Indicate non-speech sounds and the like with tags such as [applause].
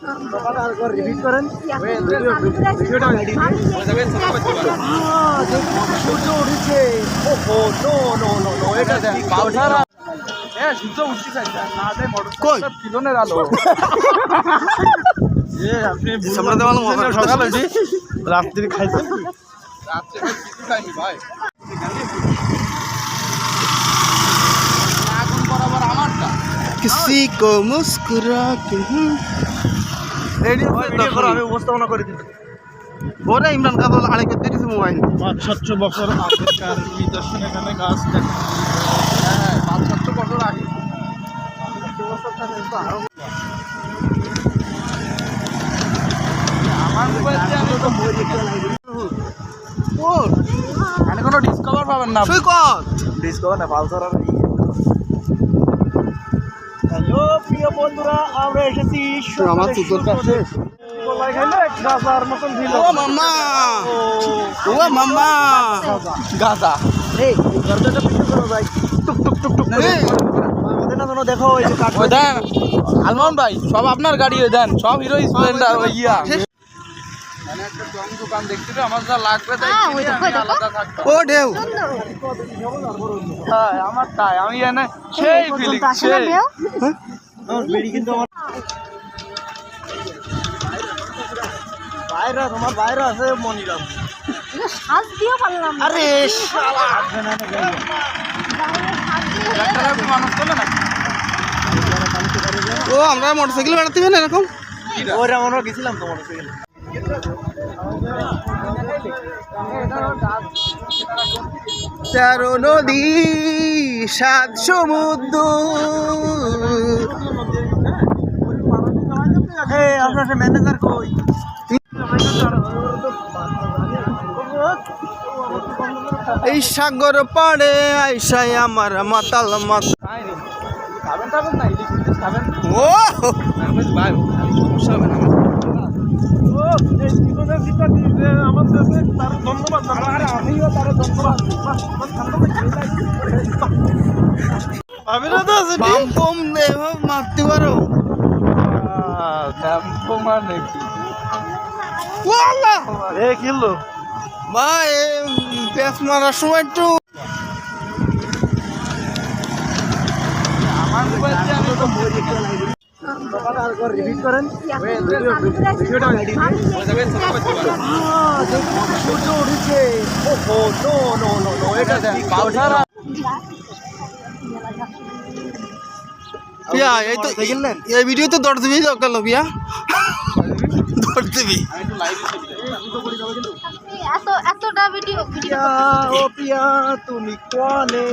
Repeat করেন। ভিডিওটা সূর্য উঠেছে। ওহো নো নো নো নো এটা পাউডার। হ্যাঁ সূর্য উঠতে চাইছে না দেয় মোটর কই? পিলনের আলো। [laughs] এ আপনি সামনে দেওয়ালো সকালে রাত্রি খাইছেন রাত্রে কিছু ভাই। किसी को मुस्कुरा के রেডি করো, আমি উপস্থাপনা করে দিই ওরে ইমরান কাদল আরেকে দিয়েছে মোবাইল পাঁচ সাতশো বছর আগেকার নিদর্শন এখানে গাছ দেখা হ্যাঁ পাঁচ সাতশো বছর আগে আমার মোবাইল দিয়ে আমি তো ও এখানে কোনো ডিসকভার পাবেন না সুই কত ডিসকভার না পালসার আর হ্যালো প্রিয় বন্ধুরা আমরা এসেছি আমার চুতোর কাছে গলায় খাইলে গাজার মতন ছিল ও মাম্মা! ও মাম্মা! গাজা। এই দরজাটা পিছু করো ভাই। টুক টুক টুক টুক করে। এই। আমাদের না কোনো দেখো আলমন যে কাঠ দেন আলমান ভাই সব আপনার গাড়ি দেন সব হিরো স্প্লেন্ডার ইয়া। মানে একটা জং দোকান দেখছি তো আমার যা লাগবে তাই হ্যাঁ। আলাদা থাকতাম ও ঢেউ। হ্যাঁ আমার তাই আমি এনে সেই ফিলিং সেই বেড়ি কিন্তু আমার বাইরে তোমার বাইরে আছে মনিরাম শ্বাস দিয়ে পারলাম আরে শালা মানুষ তোলে না ও আমরা মোটরসাইকেল বেড়াতে না এরকম? ওরা আমরা গেছিলাম তো মোটরসাইকেল। তেরো নদী সাত সমুদ্র। আপনার ম্যানেজার কই? এই সাগর পাড়ে আইসাই আমার মাতাল মাতাল ও আমি ভাই সমস্যা হবে না আমার ও এই জীবনের ভিতর দিয়ে আমার কাছে তার ধন্যবাদ আরে আমিও তার ধন্যবাদ। আমি না তো বাম কম দেহ মারতে পারো। ক্যাম্পো মানে কি? ওয়াল্লাহ এ কিলো ভাই পেঁচ মারার সময় একটু আমার মোবাইল দিয়ে আমি তো রিপিট করেন ভিডিওটা সূর্য উঠেছে ওহো নো নো নো নো এটা পিয়া এই তো এই ভিডিও তো দৌড় দিবি দরকার লো পিয়া দৌড় দিবি আমি একটু লাইভ এত এতটা ভিডিও ভিডিও ও পিয়া তুমি কোনে